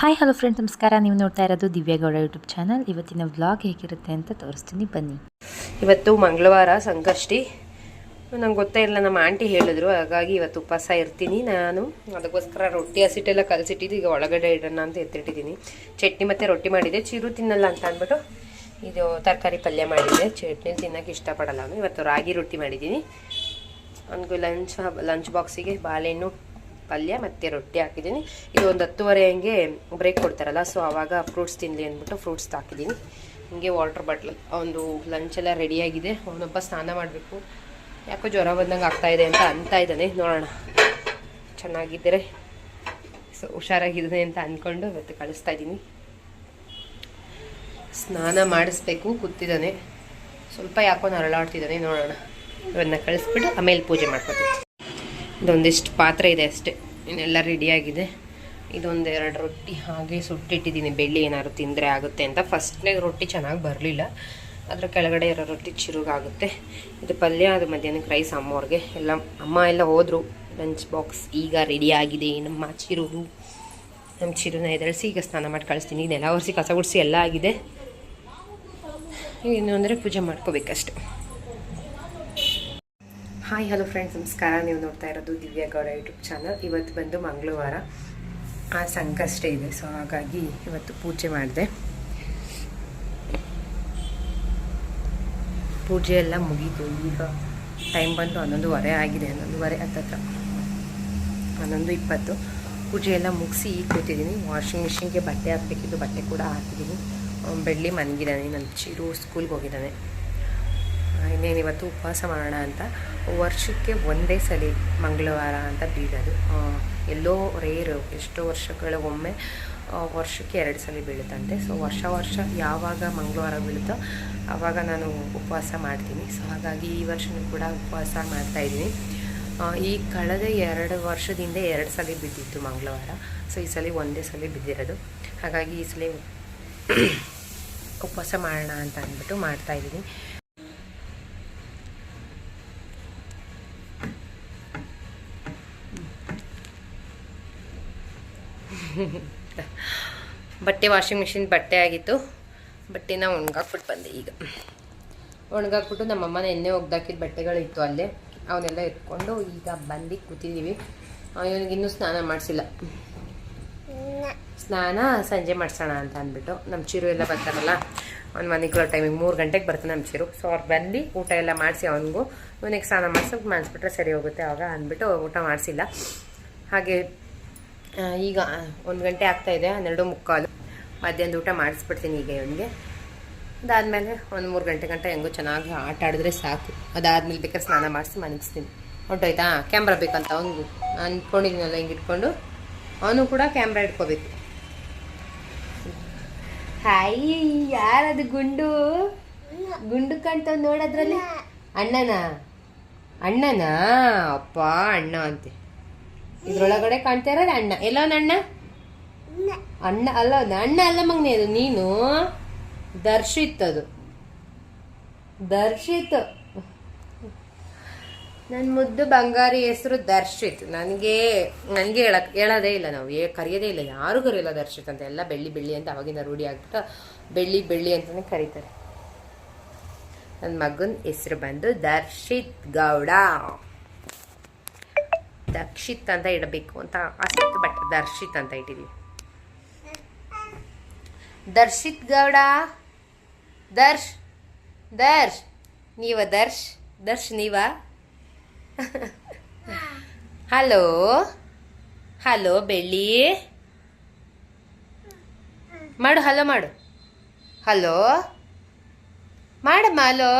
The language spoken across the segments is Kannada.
ಹಾಯ್ ಹಲೋ ಫ್ರೆಂಡ್ಸ್ ನಮಸ್ಕಾರ. ನೀವು ನೋಡ್ತಾ ಇರೋದು ದಿವ್ಯಾಗೌಡ ಯೂಟ್ಯೂಬ್ ಚಾನಲ್ ಇವತ್ತಿನ ವ್ಲಾಗ್ ಹೇಗಿರುತ್ತೆ ಅಂತ ತೋರಿಸ್ತೀನಿ. ಬನ್ನಿ. ಇವತ್ತು ಮಂಗಳವಾರ ಸಂಕಷ್ಟಿ. ನಂಗೆ ಗೊತ್ತೇ ಇಲ್ಲ, ನಮ್ಮ ಆಂಟಿ ಹೇಳಿದ್ರು, ಹಾಗಾಗಿ ಇವತ್ತು ಉಪವಾಸ ಇರ್ತೀನಿ ನಾನು. ಅದಕ್ಕೋಸ್ಕರ ರೊಟ್ಟಿ ಹಸಿಟ್ಟೆಲ್ಲ ಕಲಸಿಟ್ಟಿದ್ದು, ಈಗ ಒಳಗಡೆ ಇಡೋಣ ಅಂತ ಎತ್ತಿಟ್ಟಿದ್ದೀನಿ. ಚಟ್ನಿ ಮತ್ತು ರೊಟ್ಟಿ ಮಾಡಿದೆ. ಚಿರು ತಿನ್ನಲ್ಲ ಅಂತ ಅಂದ್ಬಿಟ್ಟು ಇದು ತರಕಾರಿ ಪಲ್ಯ ಮಾಡಿದ್ದೆ ಚಟ್ನಿ ತಿನ್ನೋಕೆ ಇಷ್ಟಪಡಲ್ಲ ಇವತ್ತು ರಾಗಿ ರೊಟ್ಟಿ ಮಾಡಿದ್ದೀನಿ. ಅವನಿಗೂ ಲಂಚ್ ಲಂಚ್ ಬಾಕ್ಸಿಗೆ ಬಾಳೆಹಣ್ಣು. ಪಲ್ಯ ಮತ್ತು ರೊಟ್ಟಿ ಹಾಕಿದ್ದೀನಿ. ಇದು ಒಂದು ಹತ್ತುವರೆ ಹಂಗೆ ಬ್ರೇಕ್ ಕೊಡ್ತಾರಲ್ಲ ಸೊ ಆವಾಗ ಫ್ರೂಟ್ಸ್ ತಿನ್ನಲಿ ಅಂದ್ಬಿಟ್ಟು ಫ್ರೂಟ್ಸ್ ಹಾಕಿದ್ದೀನಿ. ಹಿಂಗೆ ವಾಟರ್ ಬಾಟ್ಲ್ ಒಂದು ಲಂಚ್ ಎಲ್ಲ ರೆಡಿಯಾಗಿದೆ ಅವನೊಬ್ಬ ಸ್ನಾನ ಮಾಡಬೇಕು. ಯಾಕೋ ಜ್ವರ ಬಂದಂಗೆ ಆಗ್ತಾಯಿದೆ ಅಂತ ಅಂತ ಇದ್ದಾನೆ. ನೋಡೋಣ. ಚೆನ್ನಾಗಿದ್ದರೆ? ಸೊ ಹುಷಾರಾಗಿದ್ದಾನೆ ಅಂತ ಅಂದ್ಕೊಂಡು ಇವತ್ತು ಕಳಿಸ್ತಾ ಇದ್ದೀನಿ. ಸ್ನಾನ ಮಾಡಿಸ್ಬೇಕು, ಕೂತಿದ್ದಾನೆ. ಸ್ವಲ್ಪ ಯಾಕೋ ನರಳಾಡ್ತಿದ್ದಾನೆ. ನೋಡೋಣ. ಇವನ್ನ ಕಳಿಸ್ಬಿಟ್ಟು ಆಮೇಲೆ ಪೂಜೆ ಮಾಡ್ಕೊತೀನಿ. ಇದೊಂದಿಷ್ಟು ಪಾತ್ರೆ ಇದೆ ಅಷ್ಟೇ. ಇನ್ನೆಲ್ಲ ರೆಡಿಯಾಗಿದೆ ಇದೊಂದು ಎರಡು ರೊಟ್ಟಿ ಹಾಗೆ ಸುಟ್ಟಿಟ್ಟಿದ್ದೀನಿ. ಬೆಳ್ಳಿ ಏನಾದ್ರು ತಿಂದರೆ ಆಗುತ್ತೆ ಅಂತ. ಫಸ್ಟ್ನೇ ರೊಟ್ಟಿ ಚೆನ್ನಾಗಿ ಬರಲಿಲ್ಲ. ಅದರ ಕೆಳಗಡೆ ಇರೋ ರೊಟ್ಟಿ ಚಿರುಗಾಗುತ್ತೆ. ಇದು ಪಲ್ಯ, ಅದು ಮಧ್ಯಾಹ್ನಕ್ಕೆ ರೈಸ್ ಅಮ್ಮವ್ರಿಗೆ. ಎಲ್ಲ ಅಮ್ಮ ಎಲ್ಲ ಹೋದರು. ಲಂಚ್ ಬಾಕ್ಸ್ ಈಗ ರೆಡಿಯಾಗಿದೆ ನಮ್ಮ ಚಿರು, ನಮ್ಮ ಚಿರುನ ಎದಳಿಸಿ ಈಗ ಸ್ನಾನ ಮಾಡಿ ಕಳಿಸ್ತೀನಿ. ಇದೆಲ್ಲ ಒರೆಸಿ, ಕಸ ಗುಡಿಸಿ ಎಲ್ಲ ಆಗಿದೆ. ಏನು ಅಂದರೆ ಪೂಜೆ ಮಾಡ್ಕೋಬೇಕಷ್ಟೆ. ಹಾಯ್ ಹಲೋ ಫ್ರೆಂಡ್ಸ್ ನಮಸ್ಕಾರ. ನೀವು ನೋಡ್ತಾ ಇರೋದು ದಿವ್ಯಾ ಗೌಡ ಯೂಟ್ಯೂಬ್ ಚಾನಲ್ ಇವತ್ತು ಬಂದು ಮಂಗಳವಾರ. ಆ ಸಂಕಷ್ಟ ಇದೆ. ಸೊ ಹಾಗಾಗಿ ಇವತ್ತು ಪೂಜೆ ಮಾಡಿದೆ. ಪೂಜೆ ಎಲ್ಲ ಮುಗೀತು. ಈಗ ಟೈಮ್ ಬಂದು ಹನ್ನೊಂದುವರೆ ಆಗಿದೆ. ಹನ್ನೊಂದುವರೆ ಹತ್ತತ್ರ ಹನ್ನೊಂದು ಇಪ್ಪತ್ತು. ಪೂಜೆ ಎಲ್ಲ ಮುಗಿಸಿ ಈಗ ಕೂತಿದ್ದೀನಿ. ವಾಷಿಂಗ್ ಮಿಷಿನ್ಗೆ ಬಟ್ಟೆ ಹಾಕಬೇಕಿದ್ದು ಬಟ್ಟೆ ಕೂಡ ಹಾಕಿದ್ದೀನಿ. ಬೆಳ್ಳಿ ಮನಗಿದ್ದಾನೆ. ನನ್ನ ಚಿರು ಸ್ಕೂಲ್ಗೆ ಹೋಗಿದ್ದಾನೆ. ಇನ್ನೇನು ಇವತ್ತು ಉಪವಾಸ ಮಾಡೋಣ ಅಂತ ವರ್ಷಕ್ಕೆ ಒಂದೇ ಸಲ ಮಂಗಳವಾರ ಅಂತ ಬೀಳೋದು. ಎಲ್ಲೋ ರೇರು, ಎಷ್ಟೋ ವರ್ಷಗಳಿಗೊಮ್ಮೆ ವರ್ಷಕ್ಕೆ ಎರಡು ಸಲ ಬೀಳುತ್ತಂತೆ. ಸೊ ವರ್ಷ ವರ್ಷ ಯಾವಾಗ ಮಂಗಳವಾರ ಬೀಳುತ್ತೋ ಆವಾಗ ನಾನು ಉಪವಾಸ ಮಾಡ್ತೀನಿ. ಸೊ ಹಾಗಾಗಿ ಈ ವರ್ಷನೂ ಕೂಡ ಉಪವಾಸ ಮಾಡ್ತಾಯಿದ್ದೀನಿ ಈ ಕಳೆದ ಎರಡು ವರ್ಷದಿಂದ ಎರಡು ಸಲ ಬಿದ್ದಿತ್ತು ಮಂಗಳವಾರ. ಸೊ ಈ ಸಲ ಒಂದೇ ಸಲ ಬಿದ್ದಿರೋದು. ಹಾಗಾಗಿ ಈ ಸಲ ಉಪವಾಸ ಮಾಡೋಣ ಅಂತ ಅಂದ್ಬಿಟ್ಟು ಮಾಡ್ತಾಯಿದ್ದೀನಿ ಬಟ್ಟೆ ವಾಷಿಂಗ್ ಮಿಷಿನ್ ಬಟ್ಟೆ ಆಗಿತ್ತು. ಬಟ್ಟೆನ ಒಣಗಾಕ್ಬಿಟ್ಟು ಬಂದೆ ಈಗ. ಒಣಗಾಕ್ಬಿಟ್ಟು ನಮ್ಮಮ್ಮನ ಎಣ್ಣೆ ಒಗ್ದಾಕಿದ ಬಟ್ಟೆಗಳಿತ್ತು ಅಲ್ಲೇ. ಅವನ್ನೆಲ್ಲ ಎತ್ಕೊಂಡು ಈಗ ಬಂದು ಕೂತಿದ್ದೀವಿ ಇವನಿಗೆ ಇನ್ನೂ ಸ್ನಾನ ಮಾಡಿಸಿಲ್ಲ. ಸ್ನಾನ ಸಂಜೆ ಮಾಡಿಸೋಣ ಅಂತ ಅಂದ್ಬಿಟ್ಟು. ನಮ್ಮ ಚಿರು ಎಲ್ಲ ಬರ್ತಾರಲ್ಲ, ಅವ್ನು ಮನೆಗಳ ಟೈಮಿಗೆ ಮೂರು ಗಂಟೆಗೆ ಬರ್ತಾನೆ ನಮ್ಮ ಚಿರು. ಸೊ ಅವ್ರು ಬಂದು ಊಟ ಎಲ್ಲ ಮಾಡಿಸಿ ಅವನಿಗೂ, ಇವನಿಗೆ ಸ್ನಾನ ಮಾಡಿಸೋಕೆ ಮಾಡಿಸ್ಬಿಟ್ರೆ ಸರಿ ಹೋಗುತ್ತೆ ಆವಾಗ ಅಂದ್ಬಿಟ್ಟು ಊಟ ಮಾಡಿಸಿಲ್ಲ. ಹಾಗೆ ಈಗ ಒಂದು ಗಂಟೆ ಆಗ್ತಾ ಇದೆ, ಹನ್ನೆರಡು ಮುಕ್ಕಾಲು. ಮಧ್ಯಾಹ್ನದ ಊಟ ಮಾಡಿಸ್ಬಿಡ್ತೀನಿ ಈಗ ಇವನಿಗೆ. ಅದಾದಮೇಲೆ ಒಂದು ಮೂರು ಗಂಟೆ ಗಂಟೆ ಹೆಂಗೋ ಚೆನ್ನಾಗಿ ಆಟ ಆಡಿದ್ರೆ ಸಾಕು. ಅದಾದಮೇಲೆ ಬೇಕಾದ್ರೆ ಸ್ನಾನ ಮಾಡಿಸಿ ಮನಗಿಸ್ತೀನಿ ಹೊಟ್ಟೋಯ್ತಾ ಕ್ಯಾಮ್ರಾ ಬೇಕಂತ ಅವನಿಗೂ. ಅಂದ್ಕೊಂಡಿದ್ದೀನಲ್ಲ ಹಿಂಗೆ ಇಟ್ಕೊಂಡು. ಅವನು ಕೂಡ ಕ್ಯಾಮ್ರಾ ಇಟ್ಕೋಬೇಕು. ಹಾಯ್ ಯಾರದು ಗುಂಡು? ಗುಂಡು ಕಾಣ್ತಾವ್ ನೋಡೋದ್ರಲ್ಲಿ? ಅಣ್ಣನ? ಅಣ್ಣನಾ? ಅಪ್ಪ, ಅಣ್ಣ ಅಂತೆ. ಇದ್ರೊಳಗಡೆ ಕಾಣ್ತಾ ಇರೋದು ಅಣ್ಣ. ಎಲ್ಲ ಅಣ್ಣ? ಅಣ್ಣ? ಅಲ್ಲ ಅಣ್ಣ ಅಲ್ಲ ಮಗ್ನೆ ಅದು. ನೀನು ದರ್ಶಿತ್ ಅದು. ದರ್ಶಿತ್. ನನ್ನ ಮುದ್ದು ಬಂಗಾರಿ ಹೆಸರು ದರ್ಶಿತ್. ನನಗೆ ನನಗೆ ಹೇಳಕ್ ಹೇಳೋದೇ ಇಲ್ಲ ನಾವು. ಏ, ಕರೆಯೋದೇ ಇಲ್ಲ. ಯಾರು ಕರೆಯಲ್ಲ ದರ್ಶಿತ್ ಅಂತ. ಎಲ್ಲ ಬೆಳ್ಳಿ ಬೆಳ್ಳಿ ಅಂತ ಅವಾಗಿಂದ ರೂಢಿ ಆಗ್ಬಿಟ್ಟು ಬೆಳ್ಳಿ ಬೆಳ್ಳಿ ಅಂತಲೇ ಕರೀತಾರೆ. ನನ್ನ ಮಗನ ಹೆಸರು ಬಂದು ದರ್ಶಿತ್ ಗೌಡ. ದಕ್ಷಿತ್ ಅಂತ ಇಡಬೇಕು ಅಂತ ಆಸಕ್ತಿ ಬಟ್ ದರ್ಶಿತ್ ಅಂತ ಇಟ್ಟಿದ್ದೀವಿ ದರ್ಶಿತ್ ಗೌಡ, ದರ್ಶ್ ದರ್ಶ್, ನೀವ ದರ್ಶ್ ದರ್ಶ್ ನೀವ? ಹಲೋ ಹಲೋ ಬೆಳ್ಳಿ. ಮಾಡು, ಹಲೋ ಮಾಡು. ಹಲೋ, ಮಾಡಮ್ಮ, ಹಲೋ.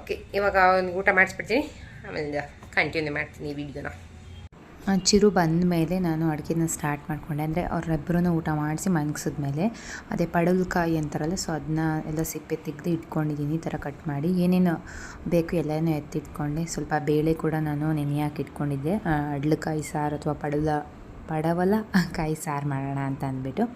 ಓಕೆ ಇವಾಗ ಅವ್ನಿಗೆ ಊಟ ಮಾಡಿಸ್ಬಿಡ್ತೀನಿ. ಆಮೇಲೆ ಕಂಟಿನ್ಯೂ ಮಾಡ್ತೀನಿ ಈ ವಿಡಿಯೋನ ಚಿರು ಬಂದ ಮೇಲೆ ನಾನು ಅಡುಗೆನ ಸ್ಟಾರ್ಟ್ ಮಾಡಿಕೊಂಡೆ. ಅಂದರೆ ಅವ್ರಿಬ್ಬರೂ ಊಟ ಮಾಡಿಸಿ ಮನಗಿಸಿದ್ಮೇಲೆ ಅದೇ ಪಡಲ್ಕಾಯಿ ಅಂತಾರಲ್ಲ ಸೊ ಅದನ್ನ ಎಲ್ಲ ಸಿಪ್ಪೆ ತೆಗೆದು ಇಟ್ಕೊಂಡಿದ್ದೀನಿ ಈ ಥರ ಕಟ್ ಮಾಡಿ. ಏನೇನು ಬೇಕು ಎಲ್ಲನೂ ಎತ್ತಿಟ್ಕೊಂಡೆ. ಸ್ವಲ್ಪ ಬೇಳೆ ಕೂಡ ನಾನು ನೆನೆ ಹಾಕಿ ಇಟ್ಕೊಂಡಿದ್ದೆ ಅಡ್ಲಕಾಯಿ ಸಾರು ಅಥವಾ ಪಡಲ ಪಡವಲ ಕಾಯಿ ಸಾರು ಮಾಡೋಣ ಅಂತ ಅಂದ್ಬಿಟ್ಟು.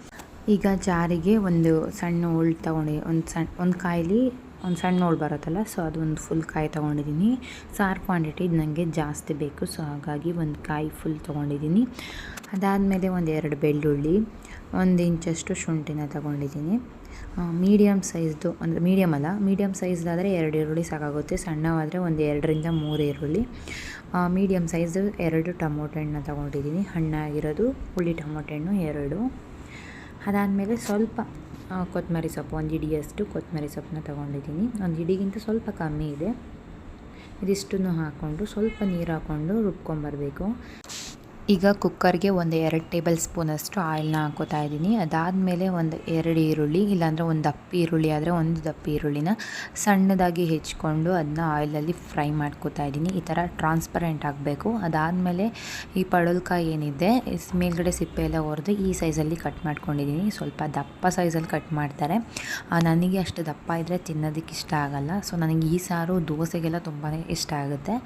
ಈಗ ಜಾರಿಗೆ ಒಂದು ಸಣ್ಣ ಉಳ್ಳು ತಗೊಂಡು, ಒಂದು ಸಣ್ಣ ಒಂದು ಕಾಯಿಲಿ ಒಂದು ಸಣ್ಣ ಹೋಳು ಬರುತ್ತಲ್ಲ ಸೊ ಅದೊಂದು ಫುಲ್ ಕಾಯಿ ತೊಗೊಂಡಿದ್ದೀನಿ ಸಾರು ಕ್ವಾಂಟಿಟಿ ನನಗೆ ಜಾಸ್ತಿ ಬೇಕು ಸೊ ಹಾಗಾಗಿ ಒಂದು ಕಾಯಿ ಫುಲ್ ತೊಗೊಂಡಿದ್ದೀನಿ ಅದಾದಮೇಲೆ ಒಂದು ಎರಡು ಬೆಳ್ಳುಳ್ಳಿ, ಒಂದು ಇಂಚಷ್ಟು ಶುಂಠಿನ ತೊಗೊಂಡಿದ್ದೀನಿ ಮೀಡಿಯಮ್ ಸೈಜ್ದು ಅಂದರೆ ಮೀಡಿಯಮ್ ಅಲ್ಲ ಮೀಡಿಯಮ್ ಸೈಜ್ದಾದರೆ ಎರಡು ಈರುಳ್ಳಿ ಸಾಕಾಗುತ್ತೆ, ಸಣ್ಣವಾದರೆ ಒಂದು ಎರಡರಿಂದ ಮೂರು ಈರುಳ್ಳಿ. ಮೀಡಿಯಮ್ ಸೈಜು ಎರಡು ಟೊಮೊಟೊ ಹಣ್ಣನ್ನ ತೊಗೊಂಡಿದ್ದೀನಿ ಹಣ್ಣಾಗಿರೋದು, ಹುಳಿ ಟೊಮೊಟೊ ಹಣ್ಣು ಎರಡು. ಅದಾದಮೇಲೆ ಸ್ವಲ್ಪ ಕೊತ್ತಂಬರಿ ಸೊಪ್ಪು, ಒಂದು ಇಡಿಯಷ್ಟು ಕೊತ್ತಂಬರಿ ಸೊಪ್ಪನ್ನ ತೊಗೊಂಡಿದ್ದೀನಿ. ಒಂದು ಇಡಿಗಿಂತ ಸ್ವಲ್ಪ ಕಮ್ಮಿ ಇದೆ. ಇದಿಷ್ಟನ್ನು ಹಾಕ್ಕೊಂಡು ಸ್ವಲ್ಪ ನೀರು ಹಾಕ್ಕೊಂಡು ರುಬ್ಕೊಂಬರಬೇಕು. ಈಗ ಕುಕ್ಕರ್ಗೆ ಒಂದು ಎರಡು ಟೇಬಲ್ ಸ್ಪೂನಷ್ಟು ಆಯಿಲ್ನ ಹಾಕೋತಾ ಇದ್ದೀನಿ. ಅದಾದಮೇಲೆ ಒಂದು ಎರಡು ಈರುಳ್ಳಿ, ಇಲ್ಲಾಂದರೆ ಒಂದು ದಪ್ಪ ಈರುಳ್ಳಿ ಆದರೆ ಒಂದು ದಪ್ಪ ಈರುಳ್ಳಿನ ಸಣ್ಣದಾಗಿ ಹೆಚ್ಕೊಂಡು ಅದನ್ನ ಆಯಿಲಲ್ಲಿ ಫ್ರೈ ಮಾಡ್ಕೋತಾ ಇದ್ದೀನಿ. ಈ ಥರ ಟ್ರಾನ್ಸ್ಪರೆಂಟ್ ಆಗಬೇಕು. ಅದಾದಮೇಲೆ ಈ ಪಡೋಲ್ಕಾಯಿ ಏನಿದೆ ಮೇಲ್ಗಡೆ ಸಿಪ್ಪೆ ಎಲ್ಲ ಹೊರದು ಈ ಸೈಜಲ್ಲಿ ಕಟ್ ಮಾಡ್ಕೊಂಡಿದ್ದೀನಿ. ಸ್ವಲ್ಪ ದಪ್ಪ ಸೈಜಲ್ಲಿ ಕಟ್ ಮಾಡ್ತಾರೆ. ನನಗೆ ಅಷ್ಟು ದಪ್ಪ ಇದ್ದರೆ ತಿನ್ನೋದಕ್ಕೆ ಇಷ್ಟ ಆಗಲ್ಲ. ಸೊ, ನನಗೆ ಈ ಸಾರು ದೋಸೆಗೆಲ್ಲ ತುಂಬಾ ಇಷ್ಟ ಆಗುತ್ತೆ.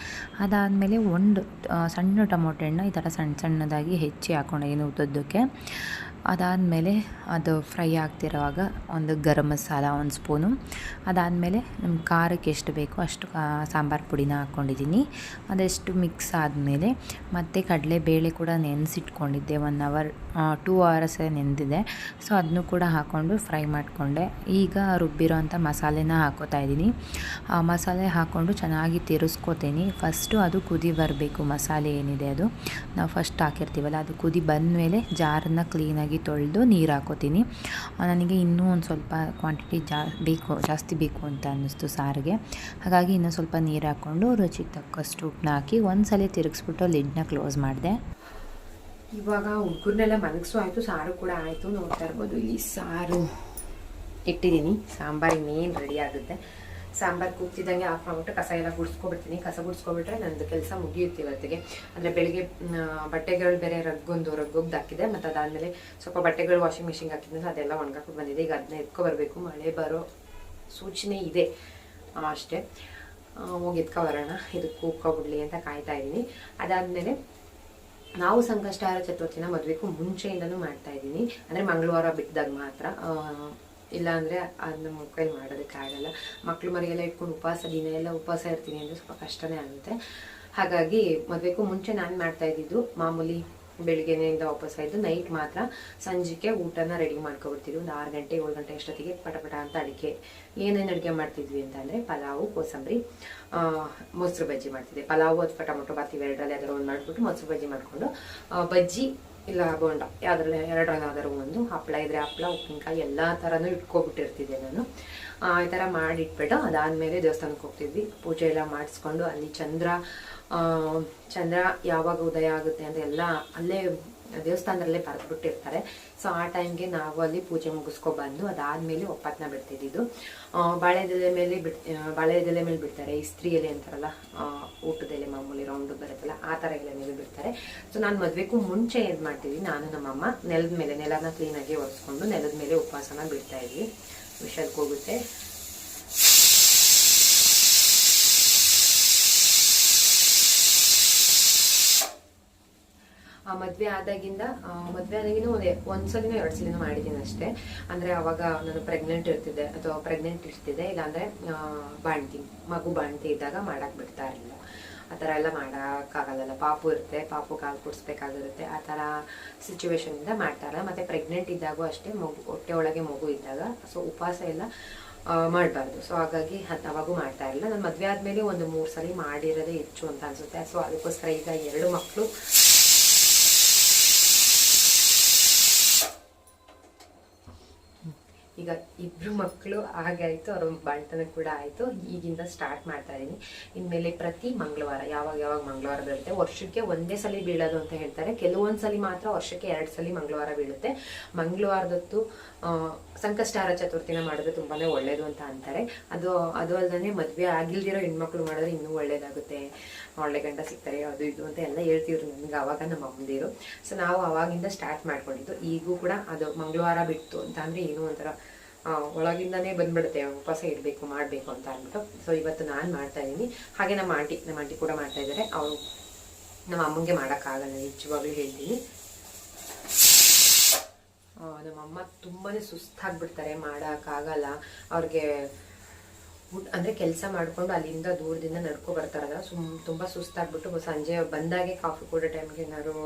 ಅದಾದಮೇಲೆ ಒಂದು ಸಣ್ಣ ಟೊಮೊಟೊ ಹಣ್ಣು, ಈ ಥರ ಸಣ್ಣ ಸಣ್ಣದಾಗಿ ಹೆಚ್ಚಿ ಹಾಕೊಂಡಿದ್ದೀನಿ ಉದ್ದದ್ದಕ್ಕೆ ಅದಾದಮೇಲೆ ಅದು ಫ್ರೈ ಆಗ್ತಿರೋವಾಗ ಒಂದು ಗರಂ ಮಸಾಲ, ಒಂದು ಸ್ಪೂನು. ಅದಾದಮೇಲೆ ನಮ್ಮ ಖಾರಕ್ಕೆ ಎಷ್ಟು ಬೇಕೋ ಅಷ್ಟು ಸಾಂಬಾರು ಪುಡಿನ ಹಾಕ್ಕೊಂಡಿದ್ದೀನಿ. ಅದೆಷ್ಟು ಮಿಕ್ಸ್ ಆದಮೇಲೆ ಮತ್ತು ಕಡಲೆಬೇಳೆ ಕೂಡ ನೆನೆಸಿಟ್ಕೊಂಡಿದ್ದೆ. ಒನ್ ಅವರ್ ಟೂ ಅವರ್ಸ್ ನೆಂದಿದೆ ಸೊ ಅದನ್ನು ಕೂಡ ಹಾಕ್ಕೊಂಡು ಫ್ರೈ ಮಾಡಿಕೊಂಡೆ. ಈಗ ರುಬ್ಬಿರೋ ಅಂಥ ಮಸಾಲೆನ ಹಾಕೋತಾ ಇದ್ದೀನಿ. ಆ ಮಸಾಲೆ ಹಾಕ್ಕೊಂಡು ಚೆನ್ನಾಗಿ ತಿರುಸ್ಕೋತೀನಿ. ಫಸ್ಟು ಅದು ಕುದಿ ಬರಬೇಕು. ಮಸಾಲೆ ಏನಿದೆ ಅದು. ನಾವು ಫಸ್ಟ್ ಹಾಕಿರ್ತೀವಲ್ಲ, ಅದು ಕುದಿ ಬಂದಮೇಲೆ ಜಾರನ್ನ ಕ್ಲೀನಾಗಿ ತೊಳೆದು ನೀರು ಹಾಕೋತೀನಿ. ನನಗೆ ಇನ್ನೂ ಒಂದು ಸ್ವಲ್ಪ ಕ್ವಾಂಟಿಟಿ ಜಾ, ಬೇಕು, ಜಾಸ್ತಿ ಬೇಕು ಅಂತ ಅನ್ನಿಸ್ತು ಸಾರಿಗೆ. ಹಾಗಾಗಿ ಇನ್ನೂ ಸ್ವಲ್ಪ ನೀರು ಹಾಕ್ಕೊಂಡು ರುಚಿಗೆ ತಕ್ಕಷ್ಟು ಉಪ್ಪನ್ನ ಹಾಕಿ ಒಂದು ಸಲ ತಿರುಗಿಸ್ಬಿಟ್ಟು ಲಿಡ್ನ ಕ್ಲೋಸ್ ಮಾಡಿದೆ. ಇವಾಗ ಹುಡುಗರನ್ನೆಲ್ಲ ಮಲಗಿಸು ಆಯಿತು, ಸಾರು ಕೂಡ ಆಯಿತು ನೋಡ್ತಾ ಇರ್ಬೋದು. ಇಲ್ಲಿ ಸಾರು ಇಟ್ಟಿದ್ದೀನಿ. ಸಾಂಬಾರು ಇನ್ನೇನು ರೆಡಿ ಆಗುತ್ತೆ. ಸಾಂಬಾರು ಕೂಗ್ತಿದ್ದಂಗೆ ಆಫ್ ಮಾಡ್ಬಿಟ್ಟು ಕಸ ಎಲ್ಲ ಗುಡಿಸ್ಕೊಬಿಡ್ತೀನಿ. ಕಸ ಗುಡಿಸ್ಕೊಬಿಟ್ರೆ ನಂದು ಕೆಲಸ ಮುಗಿಯುತ್ತೆ ಇವತ್ತಿಗೆ. ಅಂದರೆ ಬೆಳಿಗ್ಗೆ ಬಟ್ಟೆಗಳು ಬೇರೆ ರಗ್ಗೊಂದು ರಗ್ಗೋಗ್ದು ಹಾಕಿದೆ. ಮತ್ತು ಅದಾದಮೇಲೆ ಸ್ವಲ್ಪ ಬಟ್ಟೆಗಳು ವಾಷಿಂಗ್ ಮಿಷಿನ್ ಹಾಕಿದ್ಮೇಲೆ ಅದೆಲ್ಲ ಒಣಗಾಕೊಂಡು ಬಂದಿದೆ. ಈಗ ಅದನ್ನ ಎತ್ಕೊ ಬರಬೇಕು. ಮಳೆ ಬರೋ ಸೂಚನೆ ಇದೆ. ಅಷ್ಟೇ. ಹೋಗಿ ಎತ್ಕೊ ಬರೋಣ. ಇದಕ್ಕೆ ಕೂಗ್ಕೊಬಿಡ್ಲಿ ಅಂತ ಕಾಯ್ತಾ ಇದ್ದೀನಿ. ಅದಾದಮೇಲೆ ನಾವು ಸಂಕಷ್ಟಹಾರ ಚತುರ್ಥಿನ ಮದುವೆಗೂ ಮುಂಚೆಯಿಂದನೂ ಮಾಡ್ತಾ ಇದ್ದೀನಿ. ಅಂದರೆ ಮಂಗಳವಾರ ಬಿಟ್ಟಿದಾಗ ಮಾತ್ರ. ಇಲ್ಲ ಅಂದರೆ ಅದನ್ನ ಮಾಡೋದಕ್ಕೆ ಮಾಡೋದಕ್ಕಾಗಲ್ಲ ಮಕ್ಕಳು ಮರಿಗೆಲ್ಲ ಇಟ್ಕೊಂಡು ಉಪವಾಸ, ದಿನ ಎಲ್ಲ ಉಪವಾಸ ಇರ್ತೀನಿ ಅಂದರೆ ಸ್ವಲ್ಪ ಕಷ್ಟನೇ ಆಗುತ್ತೆ. ಹಾಗಾಗಿ ಮದುವೆಗೂ ಮುಂಚೆ ನಾನು ಮಾಡ್ತಾ ಇದ್ದಿದ್ದು ಮಾಮೂಲಿ ಬೆಳಿಗ್ಗೆನೆಯಿಂದ ವಾಪಸ್ ಆಯಿತು ನೈಟ್ ಮಾತ್ರ ಸಂಜೆಗೆ ಊಟನ ರೆಡಿ ಮಾಡ್ಕೊಬಿಡ್ತಿದ್ವಿ. ಒಂದು ಆರು ಗಂಟೆ, ಏಳು ಗಂಟೆ ಅಷ್ಟೊತ್ತಿಗೆ ಪಟಪಟ ಅಂತ ಅಡಿಗೆ ಏನೇನು ಅಡುಗೆ ಮಾಡ್ತಿದ್ವಿ ಅಂತಂದರೆ ಪಲಾವು, ಕೋಸಂಬರಿ ಮೊಸರು ಬಜ್ಜಿ ಮಾಡ್ತಿದ್ದೆ. ಪಲಾವು ಅಥವಾ ಟೊಮೊಟೊ, ಬಾತಿ ಎರಡರಲ್ಲಿ ಅದರ ಒಂದು ಮಾಡಿಬಿಟ್ಟು ಮೊಸರು ಬಜ್ಜಿ ಮಾಡಿಕೊಂಡು ಬಜ್ಜಿ ಇಲ್ಲ ಬೋಂಡ ಯಾವ್ದ್ರಲ್ಲಿ ಎರಡು ಯಾವ್ದಾದ್ರು ಒಂದು ಹಪ್ಪಳ ಇದ್ರೆ ಹಪ್ಪಳ ಉಪ್ಪಿನಕಾಯಿ ಎಲ್ಲ ಥರನೂ ಇಟ್ಕೊಬಿಟ್ಟಿರ್ತಿದ್ದೆ ನಾನು. ಆ, ಥರ ಮಾಡಿಟ್ಬಿಟ್ಟು ಅದಾದಮೇಲೆ ದೇವಸ್ಥಾನಕ್ಕೆ ಹೋಗ್ತಿದ್ವಿ. ಪೂಜೆ ಎಲ್ಲ ಮಾಡಿಸ್ಕೊಂಡು ಅಲ್ಲಿ ಚಂದ್ರ ಚಂದ್ರ ಯಾವಾಗ ಉದಯ ಆಗುತ್ತೆ ಅಂತ ಎಲ್ಲ ಅಲ್ಲೇ ದೇವಸ್ಥಾನದಲ್ಲೇ ಬರೆದ್ಬಿಟ್ಟಿರ್ತಾರೆ. ಸೊ ಆ ಟೈಮ್ಗೆ ನಾವು ಅಲ್ಲಿ ಪೂಜೆ ಮುಗಿಸ್ಕೊಬಂದು ಅದಾದಮೇಲೆ ಒಪ್ಪತ್ತನ್ನ ಬಿಡ್ತಿದ್ದು ಬಾಳೆದೆಲೆ ಮೇಲೆ ಬಿಡ್ ಬಾಳೆದೆಲೆ ಮೇಲೆ ಬಿಡ್ತಾರೆ. ಇಸ್ತ್ರಿ ಎಲೆ ಅಂತಾರಲ್ಲ ಊಟದೆಲೆ ಮಾಮೂಲಿ ರೌಂಡ್ ಬರುತ್ತಲ್ಲ, ಆ ಥರ ಎಲೆ ಮೇಲೆ ಬಿಡ್ತಾರೆ. ಸೊ ನಾನು ಮದುವೆಗೂ ಮುಂಚೆ ಏನು ಮಾಡ್ತೀವಿ ನಾನು ನಮ್ಮಮ್ಮ ನೆಲದ ಮೇಲೆ, ನೆಲನ ಕ್ಲೀನಾಗಿ ಒರೆಸ್ಕೊಂಡು ನೆಲದ ಮೇಲೆ ಉಪವಾಸನ ಬಿಡ್ತಾ ಇದ್ವಿ. ವಿಷಯಕ್ಕೆ ಮದ್ವೆ ಆದಾಗಿಂದ ಮದುವೆ ಆದಾಗಿಂದ ಒಂದ್, ಒಂದ್ಸಲಿನ ಎರಡ್ ಸಲಿನ ಮಾಡಿದ್ದೀನಿ ಅಷ್ಟೇ. ಅಂದ್ರೆ ಅವಾಗ ನಾನು ಪ್ರೆಗ್ನೆಂಟ್ ಇರ್ತಿದ್ದೆ, ಅಥವಾ ಪ್ರೆಗ್ನೆಂಟ್ ಇರ್ತಿದ್ದೆ, ಇಲ್ಲಾಂದ್ರೆ ಬಾಣ್ತಿ, ಮಗು ಬಾಣ್ತಿ ಇದ್ದಾಗ ಮಾಡಕ್ ಬಿಡ್ತಾ ಇರಲಿಲ್ಲ. ಆ ಥರ ಎಲ್ಲ ಮಾಡೋಕ್ಕಾಗಲ್ಲ ಪಾಪು ಇರುತ್ತೆ, ಪಾಪು ಕಾಲು ಕುಡಿಸ್ಬೇಕಾಗಿರುತ್ತೆ. ಆ ಥರ ಸಿಚುವೇಶನ್ ಇಂದ ಮಾಡ್ತಾ ಇರಲ್ಲ ಮತ್ತೆ ಪ್ರೆಗ್ನೆಂಟ್ ಇದ್ದಾಗೂ ಅಷ್ಟೇ, ಮಗು, ಹೊಟ್ಟೆ ಒಳಗೆ ಮಗು ಇದ್ದಾಗ ಸೊ ಉಪವಾಸ ಎಲ್ಲ ಮಾಡಬಾರ್ದು. ಸೊ ಹಾಗಾಗಿ ಅವಾಗೂ ಮಾಡ್ತಾ ಇರಲಿಲ್ಲ. ನಾನು ಮದುವೆ ಆದಮೇಲೆ ಒಂದು ಮೂರು ಸಲ ಮಾಡಿರೋದೇ ಹೆಚ್ಚು ಅಂತ ಅನ್ಸುತ್ತೆ. ಸೊ ಅದಕ್ಕೋಸ್ಕರ ಈಗ ಎರಡು ಮಕ್ಕಳು ಈಗ ಇಬ್ರು ಮಕ್ಕಳು ಹಾಗೆ ಆಯ್ತು, ಅವ್ರ ಬಾಳ್ತನ ಕೂಡ ಆಯ್ತು. ಈಗಿಂದ ಸ್ಟಾರ್ಟ್ ಮಾಡ್ತಾ ಇದೀನಿ. ಇನ್ಮೇಲೆ ಪ್ರತಿ ಮಂಗಳವಾರ, ಯಾವಾಗ ಯಾವಾಗ ಮಂಗಳವಾರ ಬರುತ್ತೆ ವರ್ಷಕ್ಕೆ ಒಂದೇ ಸಲ ಬೀಳೋದು ಅಂತ ಹೇಳ್ತಾರೆ. ಕೆಲವೊಂದ್ ಸಲ ಮಾತ್ರ ವರ್ಷಕ್ಕೆ ಎರಡ್ ಸಲ ಮಂಗಳವಾರ ಬೀಳುತ್ತೆ. ಮಂಗಳವಾರದೊತ್ತು ಆ, ಸಂಕಷ್ಟಹಾರ ಚತುರ್ಥಿನ ಮಾಡಿದ್ರೆ ತುಂಬಾನೇ ಒಳ್ಳೇದು ಅಂತ ಅಂತಾರೆ. ಅದು ಅದು ಅಲ್ಲದೆ ಮದ್ವೆ ಆಗಿಲ್ದಿರೋ ಹೆಣ್ಮಕ್ಳು ಮಾಡಿದ್ರೆ ಇನ್ನೂ ಒಳ್ಳೇದಾಗುತ್ತೆ. ಒಳ್ಳೆ ಗಂಡ ಸಿಗ್ತಾರೆ ಅದು ಇದು ಅಂತ ಎಲ್ಲ ಹೇಳ್ತಿದ್ರು ನನಗೆ ಅವಾಗ ನಮ್ಮ ಅಮ್ಮಂದಿರು. ಸೊ ನಾವು ಅವಾಗಿಂದ ಸ್ಟಾರ್ಟ್ ಮಾಡ್ಕೊಂಡಿದ್ದು. ಈಗೂ ಕೂಡ ಅದು ಮಂಗಳವಾರ ಬಿಟ್ಟು ಅಂತ ಅಂದ್ರೆ ಏನೋ ಒಂಥರ ಒಳಗಿಂದನೇ ಬಂದ್ಬಿಡುತ್ತೆ. ಉಪವಾಸ ಇಡ್ಬೇಕು ಮಾಡಬೇಕು ಅಂತ ಅಂದ್ಬಿಟ್ಟು. ಸೊ ಇವತ್ತು ನಾನು ಮಾಡ್ತಾ ಇದ್ದೀನಿ. ಹಾಗೆ ನಮ್ಮ ಆಂಟಿ ನಮ್ಮ ಆಂಟಿ ಕೂಡ ಮಾಡ್ತಾ ಇದ್ದಾರೆ. ಅವರು ನಮ್ಮ ಅಮ್ಮಂಗೆ ಮಾಡೋಕ್ಕಾಗಲ್ಲ ನಿಜವಾಗ್ಲೂ ಹೇಳ್ತೀನಿ. ನಮ್ಮಮ್ಮ ತುಂಬಾನೇ ಸುಸ್ತಾಗ್ಬಿಡ್ತಾರೆ, ಮಾಡೋಕ್ಕಾಗಲ್ಲ. ಅವ್ರಿಗೆ ಅಂದರೆ ಕೆಲಸ ಮಾಡಿಕೊಂಡು ಅಲ್ಲಿಂದ ದೂರದಿಂದ ನಡ್ಕೊ ಬರ್ತಾರಲ್ಲ, ಸುಮ್ ತುಂಬ ಸುಸ್ತಾಗ್ಬಿಟ್ಟು ಸಂಜೆ ಬಂದಾಗೆ ಕಾಫಿ ಕೊಡೋ ಟೈಮ್ಗೆ ಏನಾದ್ರು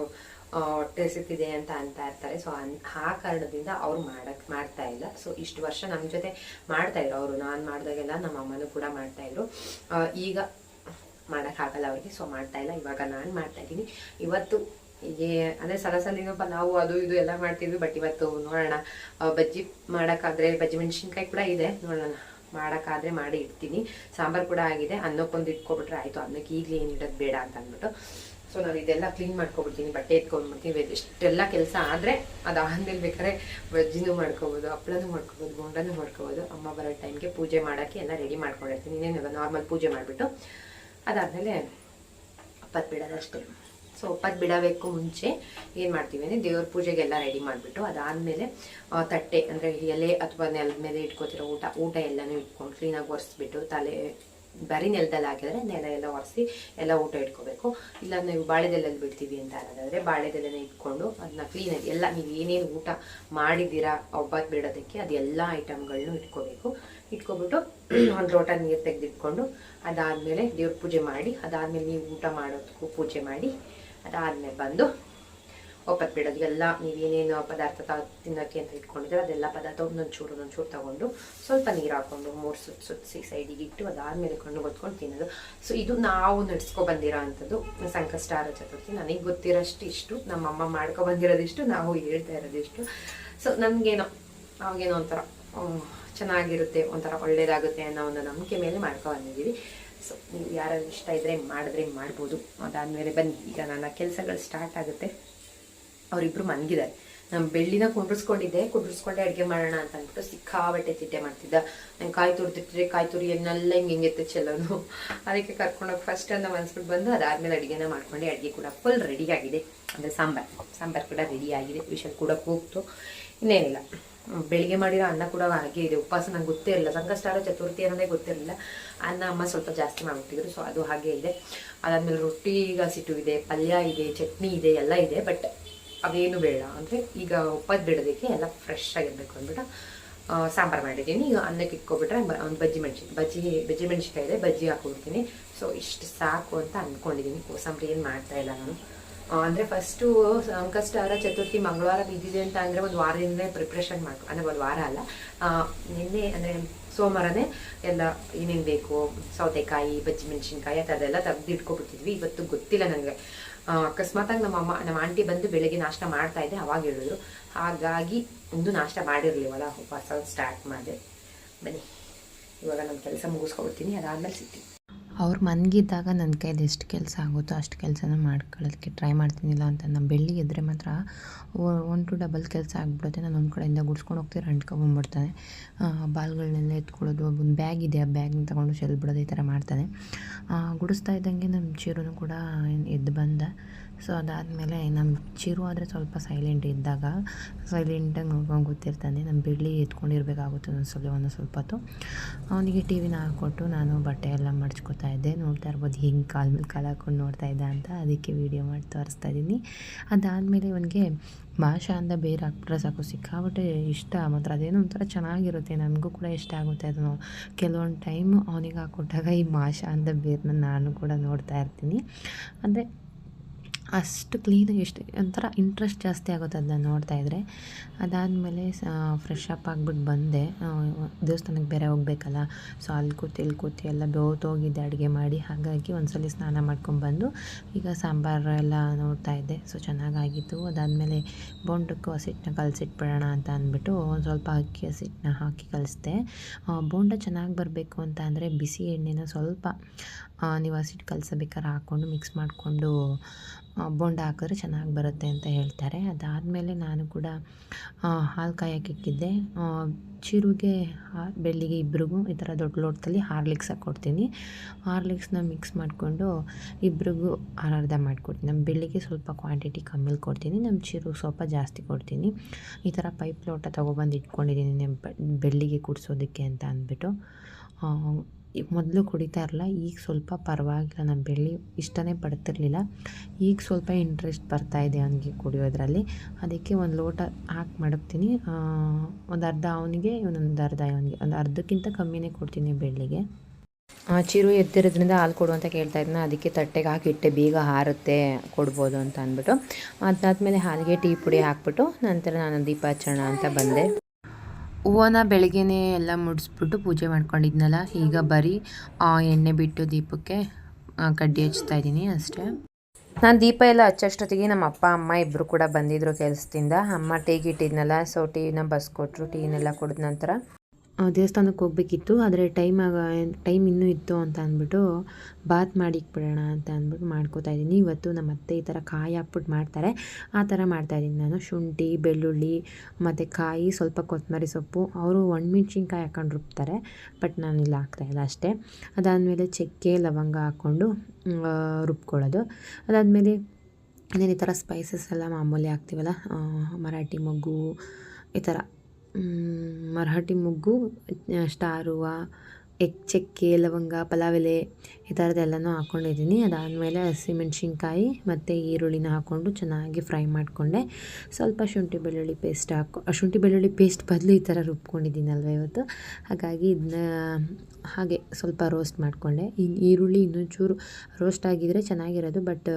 ಹೊಟ್ಟೆ ಸಿಕ್ತಿದೆ ಅಂತ ಅಂತ ಇರ್ತಾರೆ. ಸೊ ಅನ್, ಆ ಕಾರಣದಿಂದ ಅವ್ರು ಮಾಡಕ್, ಮಾಡ್ತಾ ಇಲ್ಲ. ಸೊ ಇಷ್ಟು ವರ್ಷ ನಮ್ಮ ಜೊತೆ ಮಾಡ್ತಾ ಇದ್ರು ಅವರು. ನಾನು ಮಾಡಿದಾಗೆಲ್ಲ ನಮ್ಮ ಅಮ್ಮನೂ ಕೂಡ ಮಾಡ್ತಾ ಇದ್ರು. ಈಗ ಮಾಡೋಕ್ಕಾಗಲ್ಲ ಅವ್ರಿಗೆ. ಸೊ ಮಾಡ್ತಾ ಇಲ್ಲ. ಇವಾಗ ನಾನು ಮಾಡ್ತಾ ಇದ್ದೀನಿ. ಇವತ್ತು ಹೀಗೆ, ಅಂದರೆ ಸಲ ಏನಪ್ಪ ನಾವು ಅದು ಇದು ಎಲ್ಲ ಮಾಡ್ತಿದ್ವಿ ಬಟ್ ಇವತ್ತು ನೋಡೋಣ. ಬಜ್ಜಿ ಮಾಡೋಕ್ಕಾದ್ರೆ, ಬಜ್ಜಿ ಮೆಣಸಿನ್ಕಾಯಿ ಕೂಡ ಇದೆ, ನೋಡೋಣ. ಮಾಡೋಕ್ಕಾದ್ರೆ ಮಾಡಿ ಇಡ್ತೀನಿ. ಸಾಂಬಾರ್ ಕೂಡ ಆಗಿದೆ, ಅನ್ನಕ್ಕೊಂದು ಇಟ್ಕೊಬಿಟ್ರೆ ಆಯಿತು. ಅನ್ನಕ್ಕೆ ಈಗಲೇ ಏನು ಇಡೋದು ಬೇಡ ಅಂತ ಅಂದ್ಬಿಟ್ಟು. ಸೊ ನಾನು ಇದೆಲ್ಲ ಕ್ಲೀನ್ ಮಾಡ್ಕೊಬಿಡ್ತೀನಿ, ಬಟ್ಟೆ ಎತ್ಕೊಂಡ್ಬಿಡ್ತೀನಿ ಇಷ್ಟೆಲ್ಲ ಕೆಲಸ ಆದರೆ ಆಮೇಲೆ ಬೇಕಾದ್ರೆ ಬಜ್ಜಿನೂ ಮಾಡ್ಕೋಬೋದು ಹಪ್ಳನೂ ಮಾಡ್ಕೋಬೋದು, ಬೋಂಡನೂ ಮಾಡ್ಕೋಬೋದು. ಅಮ್ಮ ಬರೋ ಟೈಮ್ಗೆ ಪೂಜೆ ಮಾಡೋಕ್ಕೆ ಎಲ್ಲ ರೆಡಿ ಮಾಡ್ಕೊಂಡಿರ್ತೀನಿ. ಇನ್ನೇನು ನಾರ್ಮಲ್ ಪೂಜೆ ಮಾಡಿಬಿಟ್ಟು ಅದಾದಮೇಲೆ ಬಿಡೋದು ಬಿಡೋದಷ್ಟೇ ಸೊ ಒಪ್ಪತ್ತು ಬಿಡಬೇಕು ಮುಂಚೆ ಏನು ಮಾಡ್ತೀವಿ ಅಂದರೆ ದೇವ್ರ ಪೂಜೆಗೆಲ್ಲ ರೆಡಿ ಮಾಡಿಬಿಟ್ಟು ಅದಾದಮೇಲೆ ತಟ್ಟೆ ಅಂದರೆ ಎಲೆ ಅಥವಾ ನೆಲದ ಮೇಲೆ ಇಟ್ಕೋತಿರೋ ಊಟ ಊಟ ಎಲ್ಲನೂ ಇಟ್ಕೊಂಡು ಕ್ಲೀನಾಗಿ ಒರೆಸ್ಬಿಟ್ಟು ತಲೆ, ಬರೀ ನೆಲದಲ್ಲಿ ಹಾಕಿದ್ರೆ ನೆಲ ಎಲ್ಲ ಒರೆಸಿ ಎಲ್ಲ ಊಟ ಇಟ್ಕೋಬೇಕು. ಇಲ್ಲ ನೀವು ಬಾಳೆದೆಲೆಯಲ್ಲಿ ಬಿಡ್ತೀವಿ ಅಂತ ಅನ್ನೋದಾದರೆ ಬಾಳೆದೆಲೆನ ಇಟ್ಕೊಂಡು ಅದನ್ನ ಕ್ಲೀನಾಗಿ ಎಲ್ಲ ನೀವು ಏನೇನು ಊಟ ಮಾಡಿದ್ದೀರಾ ಒಬ್ಬತ್ತು ಬಿಡೋದಕ್ಕೆ ಅದೆಲ್ಲ ಐಟಮ್ಗಳನ್ನೂ ಇಟ್ಕೋಬೇಕು. ಇಟ್ಕೊಬಿಟ್ಟು ಒಂದು ಲೋಟ ನೀರು ತೆಗೆದಿಟ್ಕೊಂಡು, ಅದಾದಮೇಲೆ ದೇವ್ರ ಪೂಜೆ ಮಾಡಿ, ಅದಾದಮೇಲೆ ನೀವು ಊಟ ಮಾಡೋದಕ್ಕೂ ಪೂಜೆ ಮಾಡಿ, ಅದಾದಮೇಲೆ ಬಂದು ಒಪ್ಪತ್ತು ಬಿಡೋದು. ಎಲ್ಲ ನೀವೇನೇನು ಪದಾರ್ಥ ತಿನ್ನೋಕ್ಕೆ ಅಂತ ಇಟ್ಕೊಂಡಿದ್ರೆ ಅದೆಲ್ಲ ಪದಾರ್ಥ ಒಂದೊಂದು ಚೂರು ಒಂದೊಂದು ಚೂರು ತಗೊಂಡು ಸ್ವಲ್ಪ ನೀರು ಹಾಕೊಂಡು ಮೂರು ಸುತ್ತ ಸುತ್ತಿಸಿ ಸೈಡಿಗೆ ಇಟ್ಟು ಅದಾದಮೇಲೆ ಕಣ್ಣು ಗೊತ್ಕೊಂಡು ತಿನ್ನೋದು. ಸೊ ಇದು ನಾವು ನಡ್ಸ್ಕೊ ಬಂದಿರೋ ಅಂಥದ್ದು ಸಂಕಷ್ಟಾರ ಚತುರ್ಥಿ ನನಗೆ ಗೊತ್ತಿರೋಷ್ಟು ಇಷ್ಟು ನಮ್ಮಮ್ಮ ಮಾಡ್ಕೊ ಬಂದಿರೋದಿಷ್ಟು, ನಾವು ಹೇಳ್ತಾ ಇರೋದಿಷ್ಟು. ಸೊ ನನಗೇನೋ ಅವಾಗೇನೋ ಒಂಥರ ಚೆನ್ನಾಗಿರುತ್ತೆ, ಒಂಥರ ಒಳ್ಳೇದಾಗುತ್ತೆ ಅನ್ನೋ ಒಂದು ನಂಬಿಕೆ ಮೇಲೆ ಮಾಡ್ಕೊ ಬಂದಿದ್ದೀವಿ. ಸೊ ನೀವು ಯಾರು ಇಷ್ಟ ಇದ್ದರೆ ಮಾಡಿದ್ರೆ ಮಾಡ್ಬೋದು. ಅದಾದಮೇಲೆ ಬನ್ನಿ, ಈಗ ನನ್ನ ಕೆಲಸಗಳು ಸ್ಟಾರ್ಟ್ ಆಗುತ್ತೆ. ಅವರಿಬ್ರು ಮನ್ಗಿದ್ದಾರೆ. ನಮ್ಮ ಬೆಳ್ಳಿನ ಕುಂಡ್ರಿಸ್ಕೊಂಡಿದ್ದೆ, ಕುಂಡ್ರಿಸ್ಕೊಂಡೆ ಅಡುಗೆ ಮಾಡೋಣ ಅಂತ ಅಂದ್ಬಿಟ್ಟು ಸಿಕ್ಕಾಬಟ್ಟೆ ತಿಟ್ಟೆ ಮಾಡ್ತಿದ್ದ. ನಂಗೆ ಕಾಯಿ ತುರಿದಿಟ್ಟಿದ್ರೆ ಕಾಯಿ ತುರಿಯನ್ನೆಲ್ಲ ಹಿಂಗೆ ಹಿಂಗೆ ಚೆಲ್ಲೋನು ಅದಕ್ಕೆ ಕರ್ಕೊಂಡೋಗಿ ಫಸ್ಟ್ ಅಂತ ಮನ್ಸ್ಬಿಟ್ಟು ಬಂದು ಅದಾದ್ಮೇಲೆ ಅಡುಗೆನ ಮಾಡ್ಕೊಂಡು. ಅಡುಗೆ ಕೂಡ ಫುಲ್ ರೆಡಿ ಆಗಿದೆ. ಅಂದರೆ ಸಾಂಬಾರು ಸಾಂಬಾರು ಕೂಡ ರೆಡಿ ಆಗಿದೆ. ವಿಷಲ್ ಕೂಡ ಕೂಗ್ತು. ಇನ್ನೇನಿಲ್ಲ. ಬೆಳಿಗ್ಗೆ ಮಾಡಿರೋ ಅನ್ನ ಕೂಡ ಹಾಗೆ ಇದೆ. ಉಪವಾಸ ನಂಗೆ ಗೊತ್ತೇ ಇರಲಿಲ್ಲ ಸಂಕಷ್ಟಾರ ಚತುರ್ಥಿ ಅನ್ನೋದೇ ಗೊತ್ತಿರಲಿಲ್ಲ ಅನ್ನ, ಅಮ್ಮ ಸ್ವಲ್ಪ ಜಾಸ್ತಿ ಮಾಡ್ಬಿಟ್ಟಿದ್ರು ಸೊ ಅದು ಹಾಗೆ ಇದೆ. ಅದಾದಮೇಲೆ ರೊಟ್ಟಿ ಈಗ ಸಿಟ್ಟು ಇದೆ, ಪಲ್ಯ ಇದೆ, ಚಟ್ನಿ ಇದೆ, ಎಲ್ಲ ಇದೆ ಬಟ್ ಅವೇನು ಬೇಡ. ಅಂದರೆ ಈಗ ಉಪ್ಪದ್ದು ಬಿಡೋದಕ್ಕೆ ಎಲ್ಲ ಫ್ರೆಶ್ ಆಗಿರಬೇಕು ಅಂದ್ಬಿಟ್ಟು ಸಾಂಬಾರು ಮಾಡಿದ್ದೀನಿ. ಈಗ ಅನ್ನಕ್ಕೆ ಇಟ್ಕೊಬಿಟ್ರೆ ಒಂದು ಬಜ್ಜಿ ಮೆಣಸಿ ಬಜ್ಜಿ ಬಜ್ಜಿ ಮೆಣಸಿಕಾಯಿ ಇದೆ, ಬಜ್ಜಿ ಹಾಕ್ಕೊಡ್ತೀನಿ. ಸೊ ಇಷ್ಟು ಸಾಕು ಅಂತ ಅಂದ್ಕೊಂಡಿದ್ದೀನಿ ಕೋಸಂಬರಿ ಏನು ಮಾಡ್ತಾ ಇಲ್ಲ ನಾನು. ಅಂದ್ರೆ ಫಸ್ಟು ಸಂಕಷ್ಟಾರ ಚತುರ್ಥಿ, ಮಂಗಳವಾರ ಬಿದ್ದಿದೆ ಅಂತ ಅಂದ್ರೆ ಒಂದು ವಾರದಿಂದ ಪ್ರಿಪ್ರೇಷನ್ ಮಾಡ್ಕೊ, ಅಂದ್ರೆ ಒಂದು ವಾರ ಅಲ್ಲ ನಿನ್ನೆ ಅಂದ್ರೆ ಸೋಮವಾರನೇ ಎಲ್ಲ ಏನೇನು ಬೇಕು, ಸೌತೆಕಾಯಿ ಬಜ್ಜಿ ಮೆಣಸಿನ್ಕಾಯಿ ಥರದ್ದೆಲ್ಲ ತೆಗ್ದು ಇಟ್ಕೊಬಿಟ್ಟಿದ್ವಿ ಇವತ್ತು ಗೊತ್ತಿಲ್ಲ ನನಗೆ ಅಕಸ್ಮಾತಾಗಿ ನಮ್ಮ ಅಮ್ಮ, ನಮ್ಮ ಆಂಟಿ ಬಂದು ಬೆಳಿಗ್ಗೆ ನಾಷ್ಟ ಮಾಡ್ತಾ ಇದ್ದೆ, ಅವಾಗ ಹೇಳಿದ್ರು. ಹಾಗಾಗಿ ಒಂದು ನಾಷ್ಟ ಮಾಡಿರಲಿವಲ್ಲ, ಉಪವಾಸ ಸ್ಟಾರ್ಟ್ ಮಾಡಿದೆ. ಬನ್ನಿ, ಇವಾಗ ನನ್ನ ಕೆಲಸ ಮುಗಿಸ್ಕೊಬಿಡ್ತೀನಿ, ಅದಾದ್ಮೇಲೆ ಸಿಗ್ತೀನಿ. ಅವ್ರು ಮನ್ಗಿದ್ದಾಗ ನನ್ನ ಕೈಲಿ ಎಷ್ಟು ಕೆಲಸ ಆಗುತ್ತೋ ಅಷ್ಟು ಕೆಲಸನ ಮಾಡ್ಕೊಳ್ಳೋದಕ್ಕೆ ಟ್ರೈ ಮಾಡ್ತೀನಿಲ್ಲ ಅಂತ ನಮ್ಮ ಬೆಳ್ಳಿ ಇದ್ದರೆ ಮಾತ್ರ ಒನ್ ಟು ಡಬಲ್ ಕೆಲಸ ಆಗ್ಬಿಡುತ್ತೆ. ನಾನು ಒಂದು ಕಡೆಯಿಂದ ಗುಡ್ಸ್ಕೊಂಡು ಹೋಗ್ತೀರ ಅಂಟ್ಕೊಂಬಂದ್ಬಿಡ್ತಾನೆ ಬಾಲ್ಗಳನ್ನೆಲ್ಲ ಎತ್ಕೊಳ್ಳೋದು ಒಂದು ಬ್ಯಾಗ್ ಇದೆ, ಆ ಬ್ಯಾಗ್ನ ತೊಗೊಂಡು ಶೆಲ್ ಬಿಡೋದು ಈ ಥರ ಮಾಡ್ತಾನೆ. ಗುಡಿಸ್ತಾ ಇದ್ದಂಗೆ ನಮ್ಮ ಚಿರುನು ಕೂಡ ಎದ್ದು ಬಂದ. ಸೊ ಅದಾದಮೇಲೆ ನಮ್ಮ ಚಿರು ಆದರೆ ಸ್ವಲ್ಪ ಸೈಲೆಂಟ್ ಇದ್ದಾಗ ಸೈಲೆಂಟಾಗಿ ನೋಡ್ಕೊಂಡು ಕೂತಿರ್ತಾನೆ. ನಮ್ಮ ಬಿಡ್ಲಿ ಎತ್ಕೊಂಡಿರ್ಬೇಕಾಗುತ್ತೆ ಒಂದು ಸ್ವಲ್ಪ ಒಂದು ಸ್ವಲ್ಪ ಹೊತ್ತು. ಅವನಿಗೆ ಟಿ ವಿನ ಹಾಕ್ಕೊಟ್ಟು ನಾನು ಬಟ್ಟೆ ಎಲ್ಲ ಮಡ್ಚ್ಕೊತಾ ಇದ್ದೆ. ನೋಡ್ತಾ ಇರ್ಬೋದು ಹಿಂಗೆ ಕಾಲ್ ಮೇಲೆ ಕಾಲು ಹಾಕ್ಕೊಂಡು ನೋಡ್ತಾ ಇದ್ದ ಅಂತ ಅದಕ್ಕೆ ವೀಡಿಯೋ ಮಾಡಿ ತೋರಿಸ್ತಾ ಇದ್ದೀನಿ. ಅದಾದಮೇಲೆ ಇವನಿಗೆ ಭಾಷಾ ಅಂತ ಬೇರೆ ಹಾಕ್ಬಿಟ್ರೆ ಸಾಕು ಸಿಕ್ಕಾಬಟ್ಟೆ ಇಷ್ಟ. ಮಾತ್ರ ಅದೇನೋ ಒಂಥರ ಚೆನ್ನಾಗಿರುತ್ತೆ. ನನಗೂ ಕೂಡ ಇಷ್ಟ ಆಗುತ್ತೆ ಅದನ್ನು. ಕೆಲವೊಂದು ಟೈಮು ಅವನಿಗೆ ಹಾಕ್ಕೊಟ್ಟಾಗ ಈ ಭಾಷಾ ಅಂತ ಬೇರನ್ನ ನಾನು ಕೂಡ ನೋಡ್ತಾ ಇರ್ತೀನಿ. ಅಂದರೆ ಅಷ್ಟು ಕ್ಲೀನಾಗಿ ಎಷ್ಟು ಒಂಥರ ಇಂಟ್ರೆಸ್ಟ್ ಜಾಸ್ತಿ ಆಗುತ್ತೆ ಅದನ್ನ ನೋಡ್ತಾ ಇದ್ದರೆ ಅದಾದಮೇಲೆ ಫ್ರೆಶ್ ಅಪ್ ಆಗಿಬಿಟ್ಟು ಬಂದೆ. ದೇವಸ್ಥಾನಕ್ಕೆ ಬೇರೆ ಹೋಗಬೇಕಲ್ಲ ಸೊ ಅಲ್ಲಿ ಕೂತಿ, ಇಲ್ಲಿ ಕೂತು ಎಲ್ಲ ಹೋಗಿದ್ದೆ ಅಡುಗೆ ಮಾಡಿ. ಹಾಗಾಗಿ ಒಂದ್ಸಲ ಸ್ನಾನ ಮಾಡ್ಕೊಂಡ್ಬಂದು ಈಗ ಸಾಂಬಾರು ಎಲ್ಲ ನೋಡ್ತಾ ಇದ್ದೆ. ಸೊ ಚೆನ್ನಾಗಾಗಿತ್ತು. ಅದಾದಮೇಲೆ ಬೋಂಡಕ್ಕೂ ಹಸಿಟ್ಟನ್ನ ಕಲಸಿಟ್ಬಿಡೋಣ ಅಂತ ಅಂದ್ಬಿಟ್ಟು ಒಂದು ಸ್ವಲ್ಪ ಅಕ್ಕಿ ಹಸಿಟ್ಟನ್ನ ಹಾಕಿ ಕಲಿಸ್ದೆ. ಬೋಂಡ ಚೆನ್ನಾಗಿ ಬರಬೇಕು ಅಂತ ಅಂದರೆ ಬಿಸಿ ಎಣ್ಣೆನ ಸ್ವಲ್ಪ ನೀವು ಹಸಿಟ್ಟು ಕಲಸಬೇಕಾದ್ರೆ ಹಾಕ್ಕೊಂಡು ಮಿಕ್ಸ್ ಮಾಡಿಕೊಂಡು ಬೋಂಡ ಹಾಕಿದ್ರೆ ಚೆನ್ನಾಗಿ ಬರುತ್ತೆ ಅಂತ ಹೇಳ್ತಾರೆ. ಅದಾದಮೇಲೆ ನಾನು ಕೂಡ ಹಾಲು ಕಾಯಕ್ಕೆ ಇಕ್ಕಿದ್ದೆ. ಚಿರುಗೆ ಬೆಳ್ಳಿಗೆ ಇಬ್ರಿಗೂ ಈ ಥರ ದೊಡ್ಡ ಲೋಟದಲ್ಲಿ ಹಾರ್ಲಿಕ್ಸ್ ಹಾಕ್ಕೊಡ್ತೀನಿ. ಹಾರ್ಲಿಕ್ಸ್ನ ಮಿಕ್ಸ್ ಮಾಡಿಕೊಂಡು ಇಬ್ರಿಗೂ ಅರ್ಧ ಮಾಡಿಕೊಡ್ತೀನಿ. ನಮ್ಮ ಬೆಳ್ಳಿಗೆ ಸ್ವಲ್ಪ ಕ್ವಾಂಟಿಟಿ ಕಮ್ಮಿಲಿ ಕೊಡ್ತೀನಿ. ನಮ್ಮ ಚಿರು ಸ್ವಲ್ಪ ಜಾಸ್ತಿ ಕೊಡ್ತೀನಿ. ಈ ಥರ ಪೈಪ್ ಲೋಟ ತೊಗೊಬಂದು ಇಟ್ಕೊಂಡಿದ್ದೀನಿ. ಬೆಳ್ಳಿಗೆ ಕುಡಿಸೋದಕ್ಕೆ ಅಂತ ಅಂದ್ಬಿಟ್ಟು. ಮೊದಲು ಕುಡಿತಾ ಇರಲ್ಲ ಈಗ ಸ್ವಲ್ಪ ಪರವಾಗಿಲ್ಲ ನಮ್ಮ ಬೆಳ್ಳಿ, ಇಷ್ಟನೇ ಪಡ್ತಿರ್ಲಿಲ್ಲ. ಈಗ ಸ್ವಲ್ಪ ಇಂಟ್ರೆಸ್ಟ್ ಬರ್ತಾ ಇದೆ ಅವನಿಗೆ ಕುಡಿಯೋದ್ರಲ್ಲಿ. ಅದಕ್ಕೆ ಒಂದು ಲೋಟ ಹಾಕಿ ಮಡಗ್ತೀನಿ. ಒಂದು ಅರ್ಧ ಅವನಿಗೆ ಇವನೊಂದು ಅರ್ಧ ಅವನಿಗೆ ಒಂದು ಅರ್ಧಕ್ಕಿಂತ ಕಮ್ಮಿನೇ ಕೊಡ್ತೀನಿ ಬೆಳ್ಳಿಗೆ. ಚಿರು ಎದ್ದಿರೋದ್ರಿಂದ ಹಾಲು ಕೊಡು ಅಂತ ಕೇಳ್ತಾ ಇದ್ನ. ಅದಕ್ಕೆ ತಟ್ಟೆಗೆ ಹಾಕಿಟ್ಟೆ ಬೇಗ ಹಾರುತ್ತೆ, ಕೊಡ್ಬೋದು ಅಂತ ಅಂದ್ಬಿಟ್ಟು. ಅದಾದಮೇಲೆ ಹಾಲಿಗೆ ಟೀ ಪುಡಿ ಹಾಕ್ಬಿಟ್ಟು, ನಂತರ ನಾನು ದೀಪಾಚರಣ ಅಂತ ಬಂದೆ. ಹೂವನ ಬೆಳಗ್ಗೆನೇ ಎಲ್ಲ ಮುಡಿಸ್ಬಿಟ್ಟು ಪೂಜೆ ಮಾಡ್ಕೊಂಡಿದ್ನಲ್ಲ, ಈಗ ಬರೀ ಎಣ್ಣೆ ಬಿಟ್ಟು ದೀಪಕ್ಕೆ ಕಡ್ಡಿ ಹಚ್ತಾ ಇದ್ದೀನಿ ಅಷ್ಟೇ. ನಾನು ದೀಪ ಎಲ್ಲ ಹಚ್ಚೋಷ್ಟೊತ್ತಿಗೆ ನಮ್ಮ ಅಪ್ಪ, ಅಮ್ಮ ಇಬ್ಬರು ಕೂಡ ಬಂದಿದ್ದರು ಕೆಲಸದಿಂದ. ಅಮ್ಮ ಟೀಗೆ ಇಟ್ಟಿದ್ನಲ್ಲ ಸೊ ಟೀನ ಬಸ್ಕೊಟ್ರು ಟೀನೆಲ್ಲ ಕುಡಿದ ನಂತರ. ದೇವಸ್ಥಾನಕ್ಕೆ ಹೋಗ್ಬೇಕಿತ್ತು, ಆದರೆ ಟೈಮ್ ಆಗ, ಟೈಮ್ ಇನ್ನೂ ಇತ್ತು ಅಂತ ಅಂದ್ಬಿಟ್ಟು ಬಾತ್ ಮಾಡಿಕ್ಬಿಡೋಣ ಅಂತ ಅಂದ್ಬಿಟ್ಟು ಮಾಡ್ಕೋತಾ ಇದ್ದೀನಿ. ಇವತ್ತು ನಮ್ಮ ಅತ್ತೆ ಈ ಥರ ಕಾಯಿ ಹಾಕ್ಬಿಟ್ಟು ಮಾಡ್ತಾರೆ. ಆ ಥರ ಮಾಡ್ತಾಯಿದ್ದೀನಿ ನಾನು. ಶುಂಠಿ, ಬೆಳ್ಳುಳ್ಳಿ, ಮತ್ತು ಕಾಯಿ, ಸ್ವಲ್ಪ ಕೊತ್ತಂಬರಿ ಸೊಪ್ಪು. ಅವರು ಒಣಮೆಣ್ಸಿನ್ಕಾಯಿ ಹಾಕ್ಕೊಂಡು ರುಬ್ತಾರೆ, ಬಟ್ ನಾನು ಇಲ್ಲಿ ಹಾಕ್ತಾಯಿಲ್ಲ ಅಷ್ಟೇ. ಅದಾದಮೇಲೆ ಚಕ್ಕೆ, ಲವಂಗ ಹಾಕ್ಕೊಂಡು ರುಬ್ಕೊಳ್ಳೋದು. ಅದಾದಮೇಲೆ ಇನ್ನೇನು ಈ ಥರ ಸ್ಪೈಸಸ್ ಎಲ್ಲ ಮಾಮೂಲಿ ಹಾಕ್ತೀವಲ್ಲ ಮರಾಠಿ ಮಗು ಈ ಥರ ಮರಾಠಿ ಮೊಗ್ಗು ಸ್ಟಾರು ಹೂವು ಎಕ್ ಚಕ್ಕೆ ಲವಂಗ ಪಲಾವ್ ಎಲೆ ಈ ಥರದ್ದೆಲ್ಲನೂ ಹಾಕ್ಕೊಂಡಿದ್ದೀನಿ ಅದಾದಮೇಲೆ ಹಸಿಮೆಣ್ಸಿನ್ಕಾಯಿ ಮತ್ತು ಈರುಳ್ಳಿನ ಹಾಕ್ಕೊಂಡು ಚೆನ್ನಾಗಿ ಫ್ರೈ ಮಾಡಿಕೊಂಡೆ. ಸ್ವಲ್ಪ ಶುಂಠಿ ಬೆಳ್ಳುಳ್ಳಿ ಪೇಸ್ಟ್ ಹಾಕೊ ಶುಂಠಿ ಬೆಳ್ಳುಳ್ಳಿ ಪೇಸ್ಟ್ ಬದಲು ಈ ಥರ ರುಬ್ಕೊಂಡಿದ್ದೀನಲ್ವ ಇವತ್ತು. ಹಾಗಾಗಿ ಇದನ್ನ ಹಾಗೆ ಸ್ವಲ್ಪ ರೋಸ್ಟ್ ಮಾಡಿಕೊಂಡೆ. ಇನ್ನು ಈರುಳ್ಳಿ ಇನ್ನೊಂಚೂರು ರೋಸ್ಟ್ ಆಗಿದ್ದರೆ ಚೆನ್ನಾಗಿರೋದು, ಬಟ್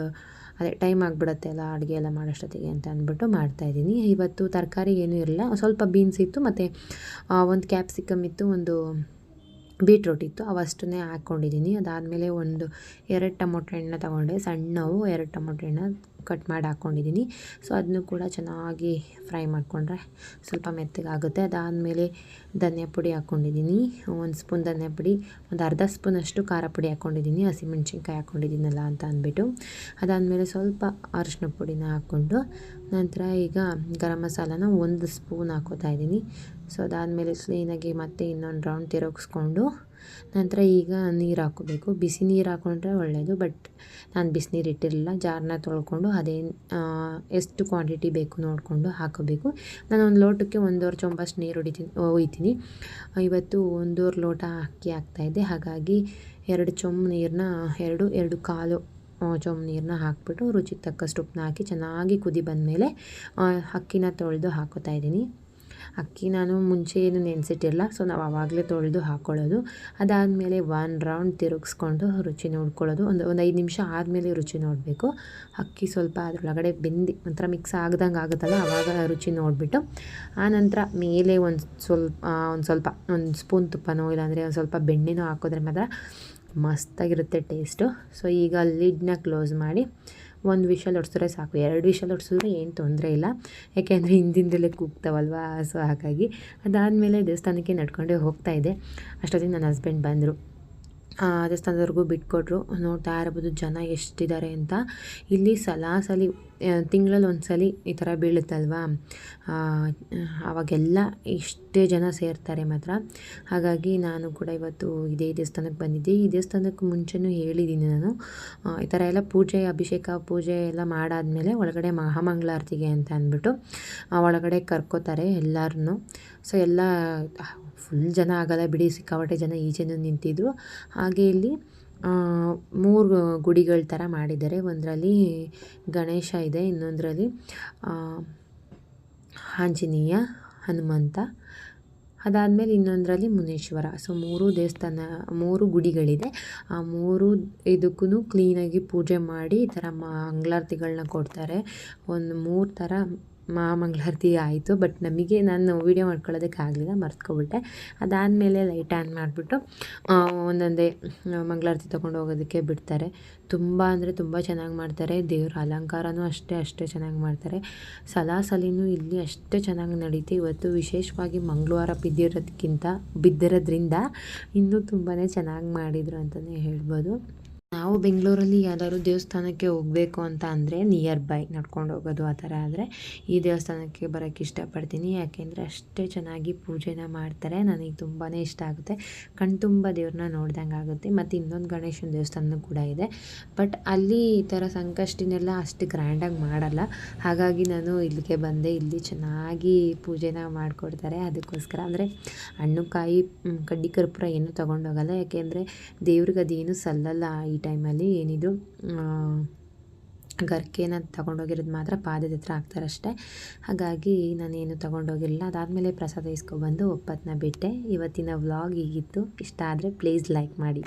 ಅದೇ ಟೈಮ್ ಆಗಿಬಿಡತ್ತೆ ಅಲ್ಲ, ಅಡುಗೆ ಎಲ್ಲ ಮಾಡೋಷ್ಟೊತ್ತಿಗೆ ಅಂತ ಅಂದ್ಬಿಟ್ಟು ಮಾಡ್ತಾಯಿದ್ದೀನಿ ಇವತ್ತು ತರಕಾರಿ ಏನೂ ಇರಲಿಲ್ಲ ಸ್ವಲ್ಪ ಬೀನ್ಸ್ ಇತ್ತು, ಮತ್ತು ಒಂದು ಕ್ಯಾಪ್ಸಿಕಮ್ ಇತ್ತು, ಒಂದು ಬೀಟ್ರೋಟ್ ಇತ್ತು, ಅವಷ್ಟನ್ನೇ ಹಾಕ್ಕೊಂಡಿದ್ದೀನಿ. ಅದಾದಮೇಲೆ ಒಂದು ಎರಡು ಟೊಮೊಟೊ ಹಣ್ಣನ್ನ ತೊಗೊಂಡೆ. ಸಣ್ಣವು ಎರಡು ಟೊಮೊಟೊ ಹಣ್ಣ ಕಟ್ ಮಾಡಿ ಹಾಕ್ಕೊಂಡಿದ್ದೀನಿ. ಸೊ, ಅದನ್ನು ಕೂಡ ಚೆನ್ನಾಗಿ ಫ್ರೈ ಮಾಡಿಕೊಂಡ್ರೆ ಸ್ವಲ್ಪ ಮೆತ್ತಗಾಗುತ್ತೆ. ಅದಾದಮೇಲೆ ಧನಿಯಾ ಪುಡಿ ಹಾಕ್ಕೊಂಡಿದ್ದೀನಿ. ಒಂದು ಸ್ಪೂನ್ ಧನಿಯಾ ಪುಡಿ, ಒಂದು ಅರ್ಧ ಸ್ಪೂನಷ್ಟು ಖಾರ ಪುಡಿ ಹಾಕ್ಕೊಂಡಿದ್ದೀನಿ. ಹಸಿಮೆಣ್ಸಿನ್ಕಾಯಿ ಹಾಕ್ಕೊಂಡಿದ್ದೀನಲ್ಲ ಅಂತ ಅಂದ್ಬಿಟ್ಟು. ಅದಾದಮೇಲೆ ಸ್ವಲ್ಪ ಅರಿಶಿನ ಪುಡಿನ ಹಾಕ್ಕೊಂಡು ನಂತರ ಈಗ ಗರಂ ಮಸಾಲನ ಒಂದು ಸ್ಪೂನ್ ಹಾಕೋತಾ ಇದ್ದೀನಿ. ಸೊ ಅದಾದಮೇಲೆ ಕ್ಲೀನಾಗಿ ಮತ್ತೆ ಇನ್ನೊಂದು ರೌಂಡ್ ತಿರುಗಿಸ್ಕೊಂಡು ನಂತರ ಈಗ ನೀರು ಹಾಕೋಬೇಕು. ಬಿಸಿ ನೀರು ಹಾಕೊಂಡ್ರೆ ಒಳ್ಳೆಯದು ಬಟ್ ನಾನು ಬಿಸಿನೀರು ಇಟ್ಟಿರಲಿಲ್ಲ. ಜಾರನ್ನ ತೊಳ್ಕೊಂಡು ಅದೇ ಎಷ್ಟು ಕ್ವಾಂಟಿಟಿ ಬೇಕು ನೋಡಿಕೊಂಡು ಹಾಕೋಬೇಕು. ನಾನು ಒಂದು ಲೋಟಕ್ಕೆ ಒಂದೂವರೆ ಚೊಂಬಷ್ಟು ನೀರು ಹೊಡಿತೀನಿ, ಒಯ್ತೀನಿ. ಇವತ್ತು ಒಂದೂವರೆ ಲೋಟ ಅಕ್ಕಿ ಹಾಕ್ತಾಯಿದ್ದೆ ಹಾಗಾಗಿ ಎರಡು ಚೊಂಬು ನೀರನ್ನ ಎರಡು ಎರಡು ಕಾಲು ಚೊಂಬು ನೀರನ್ನ ಹಾಕಿಬಿಟ್ಟು ರುಚಿಗೆ ತಕ್ಕಷ್ಟು ಉಪ್ಪನ್ನ ಹಾಕಿ ಚೆನ್ನಾಗಿ ಕುದಿ ಬಂದಮೇಲೆ ಅಕ್ಕಿನ ತೊಳೆದು ಹಾಕೋತಾ ಇದ್ದೀನಿ. ಅಕ್ಕಿ ನಾನು ಮುಂಚೆ ಏನು ನೆನೆಸಿಟ್ಟಿಲ್ಲ ಸೊ ನಾವು ಆವಾಗಲೇ ತೊಳೆದು ಹಾಕ್ಕೊಳ್ಳೋದು ಅದಾದಮೇಲೆ ಒನ್ ರೌಂಡ್ ತಿರುಗಿಸ್ಕೊಂಡು ರುಚಿ ನೋಡ್ಕೊಳ್ಳೋದು. ಒಂದು ಒಂದು ಐದು ನಿಮಿಷ ಆದಮೇಲೆ ರುಚಿ ನೋಡಬೇಕು. ಅಕ್ಕಿ ಸ್ವಲ್ಪ ಅದರೊಳಗಡೆ ಬೆಂದು, ಒಂಥರ ಮಿಕ್ಸ್ ಆಗ್ದಂಗೆ ಆಗುತ್ತಲ್ಲ ಆವಾಗ ರುಚಿ ನೋಡಿಬಿಟ್ಟು ಆನಂತರ ಮೇಲೆ ಒಂದು ಸ್ವಲ್ಪ ಒಂದು ಸ್ವಲ್ಪ, ಒಂದು ಸ್ಪೂನ್ ತುಪ್ಪನೋ, ಇಲ್ಲಾಂದರೆ ಒಂದು ಸ್ವಲ್ಪ ಬೆಣ್ಣೆನೋ ಹಾಕೋದ್ರೆ ಮಾತ್ರ ಮಸ್ತಾಗಿರುತ್ತೆ ಟೇಸ್ಟು. ಸೊ, ಈಗ ಲಿಡ್ನ ಕ್ಲೋಸ್ ಮಾಡಿ ಒಂದು ವಿಷಲ್ ಹೊಡ್ಸಿದ್ರೆ ಸಾಕು. ಎರಡು ವಿಷಲ್ ಹೊಡ್ಸಿದ್ರೆ ಏನು ತೊಂದರೆ ಇಲ್ಲ. ಯಾಕೆಂದರೆ ಹಿಂದಿಂದಲೇ ಕೂಗ್ತಾವಲ್ವ? ಸೊ, ಹಾಗಾಗಿ ಅದಾದಮೇಲೆ ದೇವಸ್ಥಾನಕ್ಕೆ ನಡ್ಕೊಂಡೇ ಹೋಗ್ತಾ ಇದ್ದೆ. ಅಷ್ಟೊತ್ತಿಗೆ ನನ್ನ ಹಸ್ಬೆಂಡ್ ಬಂದರು. ದೇವಸ್ಥಾನದವರೆಗೂ ಬಿಟ್ಕೊಟ್ರು. ನೋಡ್ತಾ ಇರ್ಬೋದು ಜನ ಎಷ್ಟಿದ್ದಾರೆ ಅಂತ. ಇಲ್ಲಿ ಸಲಾಸಲಿ ತಿಂಗಳಲ್ಲಿ ಒಂದು ಈ ಥರ ಬೀಳುತ್ತಲ್ವಾ? ಆ, ಆವಾಗೆಲ್ಲ ಇಷ್ಟೇ ಜನ ಸೇರ್ತಾರೆ ಮಾತ್ರ. ಹಾಗಾಗಿ ನಾನು ಕೂಡ ಇವತ್ತು ಇದೇ ದೇವಸ್ಥಾನಕ್ಕೆ ಬಂದಿದ್ದೆ. ಈ ದೇವಸ್ಥಾನಕ್ಕೆ ಮುಂಚೆನೂ ಹೇಳಿದ್ದೀನಿ ನಾನು. ಈ ಥರ ಎಲ್ಲ ಪೂಜೆ ಅಭಿಷೇಕ ಪೂಜೆ ಎಲ್ಲ ಮಾಡಾದಮೇಲೆ ಒಳಗಡೆ ಮಹಾಮಂಗಳಾರತಿಗೆ ಅಂತ ಅಂದ್ಬಿಟ್ಟು ಒಳಗಡೆ ಕರ್ಕೋತಾರೆ ಎಲ್ಲರನ್ನೂ ಸೊ ಎಲ್ಲ ಫುಲ್ ಜನ ಆಗಲ್ಲ ಬಿಡಿ, ಸಿಕ್ಕಾಪಟ್ಟೆ ಜನ ಈಚೆನೂ ನಿಂತಿದ್ರು. ಹಾಗೆ ಇಲ್ಲಿ ಮೂರು ಗುಡಿಗಳ ಥರ ಮಾಡಿದ್ದಾರೆ. ಒಂದರಲ್ಲಿ ಗಣೇಶ ಇದೆ, ಇನ್ನೊಂದರಲ್ಲಿ ಆಂಜನೇಯ, ಹನುಮಂತ. ಅದಾದಮೇಲೆ ಇನ್ನೊಂದರಲ್ಲಿ ಮುನೇಶ್ವರ. ಸೊ ಮೂರು ದೇವಸ್ಥಾನ, ಮೂರು ಗುಡಿಗಳಿದೆ. ಆ ಮೂರು ಇದಕ್ಕೂ ಕ್ಲೀನಾಗಿ ಪೂಜೆ ಮಾಡಿ ಈ ಥರ ಮಂಗಳಾರತಿಗಳನ್ನ ಕೊಡ್ತಾರೆ. ಒಂದು ಮೂರು ಥರ ಮಹಾಮಂಗಳಾರತಿ ಆಯಿತು, ಬಟ್ ನಮಗೆ ನಾನು ವೀಡಿಯೋ ಮಾಡ್ಕೊಳ್ಳೋದಕ್ಕೆ ಆಗಲಿಲ್ಲ ಮರ್ತ್ಕೊಬಿಟ್ಟೆ. ಅದಾದಮೇಲೆ ಲೈಟ್ ಆನ್ ಮಾಡಿಬಿಟ್ಟು ಒಂದೊಂದೇ ಮಂಗಳಾರತಿ ತೊಗೊಂಡು ಹೋಗೋದಕ್ಕೆ ಬಿಡ್ತಾರೆ. ತುಂಬ ಅಂದರೆ ತುಂಬ ಚೆನ್ನಾಗಿ ಮಾಡ್ತಾರೆ. ದೇವ್ರ ಅಲಂಕಾರನೂ ಅಷ್ಟೇ ಅಷ್ಟೇ ಚೆನ್ನಾಗಿ ಮಾಡ್ತಾರೆ. ಸಲಾಸಲಿನೂ ಇಲ್ಲಿ ಅಷ್ಟೇ ಚೆನ್ನಾಗಿ ನಡೀತು. ಇವತ್ತು ವಿಶೇಷವಾಗಿ ಮಂಗಳವಾರ ಬಿದ್ದಿರೋದಕ್ಕಿಂತ ಬಿದ್ದಿರೋದ್ರಿಂದ ಇನ್ನೂ ತುಂಬಾ ಚೆನ್ನಾಗಿ ಮಾಡಿದರು ಅಂತಲೇ ಹೇಳ್ಬೋದು. ನಾವು ಬೆಂಗಳೂರಲ್ಲಿ ಯಾವ್ದಾದ್ರು ದೇವಸ್ಥಾನಕ್ಕೆ ಹೋಗಬೇಕು ಅಂತ ಅಂದರೆ ನಿಯರ್ ಬೈ ನಡ್ಕೊಂಡು ಹೋಗೋದು ಆ ಥರ ಆದರೆ ಈ ದೇವಸ್ಥಾನಕ್ಕೆ ಬರೋಕ್ಕೆ ಇಷ್ಟಪಡ್ತೀನಿ. ಯಾಕೆಂದರೆ ಅಷ್ಟೇ ಚೆನ್ನಾಗಿ ಪೂಜೆನ ಮಾಡ್ತಾರೆ. ನನಗೆ ತುಂಬಾ ಇಷ್ಟ ಆಗುತ್ತೆ. ಕಣ್ತುಂಬ ದೇವ್ರನ್ನ ನೋಡ್ದಂಗೆ ಆಗುತ್ತೆ. ಮತ್ತು ಇನ್ನೊಂದು ಗಣೇಶನ ದೇವಸ್ಥಾನ ಕೂಡ ಇದೆ. ಬಟ್ ಅಲ್ಲಿ ಈ ಥರ ಸಂಕಷ್ಟಿನೆಲ್ಲ ಅಷ್ಟು ಗ್ರ್ಯಾಂಡಾಗಿ ಮಾಡಲ್ಲ. ಹಾಗಾಗಿ ನಾನು ಇಲ್ಲಿಗೆ ಬಂದೆ. ಇಲ್ಲಿ ಚೆನ್ನಾಗಿ ಪೂಜೆನ ಮಾಡಿಕೊಡ್ತಾರೆ. ಅದಕ್ಕೋಸ್ಕರ ಅಂದರೆ ಹಣ್ಣು ಕಾಯಿ ಕಡ್ಡಿ ಕರ್ಪೂರ ಏನೂ ತೊಗೊಂಡೋಗಲ್ಲ. ಯಾಕೆಂದರೆ ದೇವ್ರಿಗೆ ಅದೇನು ಸಲ್ಲಲ್ಲ. ಟೈಮಲ್ಲಿ ಏನಿದು ಗರ್ಕೆನ ತಗೊಂಡೋಗಿರೋದು ಮಾತ್ರ ಪಾದದ ಹತ್ರ ಹಾಕ್ತಾರಷ್ಟೇ. ಹಾಗಾಗಿ ನಾನೇನು ತಗೊಂಡೋಗಿರಲಿಲ್ಲ. ಅದಾದಮೇಲೆ ಪ್ರಸಾದ ಇಸ್ಕೊಬಂದು ಒಪ್ಪತ್ತನ್ನ ಬಿಟ್ಟೆ. ಇವತ್ತಿನ ವ್ಲಾಗ್ ಹೀಗಿತ್ತು. ಇಷ್ಟ ಆದರೆ ಪ್ಲೀಸ್ ಲೈಕ್ ಮಾಡಿ.